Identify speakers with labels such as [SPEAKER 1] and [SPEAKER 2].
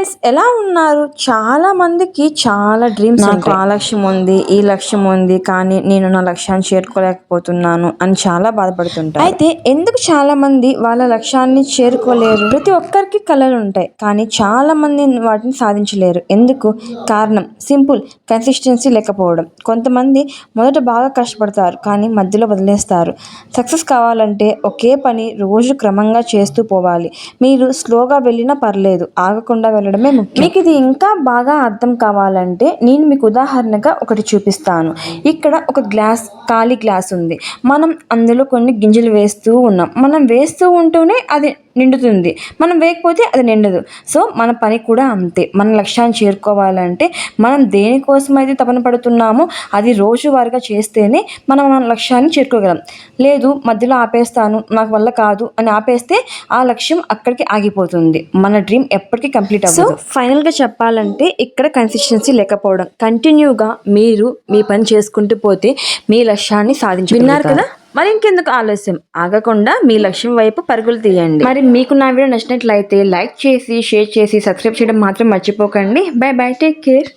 [SPEAKER 1] Friends ఎలా ఉన్నారు? చాలా మందికి చాలా డ్రీమ్స్ నాకు ఆ లక్ష్యం ఉంది ఈ లక్ష్యం ఉంది కానీ నేను నా లక్ష్యాన్ని చేరుకోలేకపోతున్నాను అని చాలా బాధపడుతుంటారు అయితే ఎందుకు చాలా మంది వాళ్ళ లక్ష్యాన్ని చేరుకోలేరు? ప్రతి ఒక్కరికి కళలు ఉంటాయి కానీ చాలా మంది వాటిని సాధించలేరు. ఎందుకు? కారణం సింపుల్ కన్సిస్టెన్సీ లేకపోవడం. కొంతమంది మొదట బాగా కష్టపడతారు కానీ మధ్యలో వదిలేస్తారు. సక్సెస్ కావాలంటే ఒకే పని రోజు క్రమంగా చేస్తూ పోవాలి. మీరు స్లోగా వెళ్ళినా పర్లేదు ఆగకుండా ఉండడమే ముఖ్యం. మీకు ఇది ఇంకా బాగా అర్థం కావాలంటే నేను మీకు ఉదాహరణగా ఒకటి చూపిస్తాను. ఇక్కడ ఒక గ్లాస్ ఖాళీ గ్లాస్ ఉంది. మనం అందులో కొన్ని గింజలు వేస్తూ ఉన్నాం. మనం వేస్తూ ఉంటూనే అది నిండుతుంది. మనం వేయకపోతే అది నిండదు. సో మన పని కూడా అంతే. మన లక్ష్యాన్ని చేరుకోవాలంటే మనం దేనికోసం అయితే తపన పడుతున్నామో అది రోజువారీగా చేస్తేనే మనం మన లక్ష్యాన్ని చేరుకోగలం. లేదు మధ్యలో ఆపేస్తాను నాకు వల్ల కాదు అని ఆపేస్తే ఆ లక్ష్యం అక్కడికి ఆగిపోతుంది. మన డ్రీమ్ ఎప్పటికీ కంప్లీట్ అవ్వదు. సో ఫైనల్గా చెప్పాలంటే ఇక్కడ కన్సిస్టెన్సీ లేకపోవడం. కంటిన్యూగా మీరు మీ పని చేసుకుంటూ పోతే మీ లక్ష్యాన్ని సాధించి విన్నారు కదా? మరి ఇంకెందుకు ఆలస్యం? ఆగకుండా మీ లక్ష్యం వైపు పరుగులు తీయండి. మరి మీకు నా వీడియో నచ్చినట్లయితే లైక్ చేసి షేర్ చేసి సబ్స్క్రైబ్ చేయడం మాత్రం మర్చిపోకండి. Bye bye take care.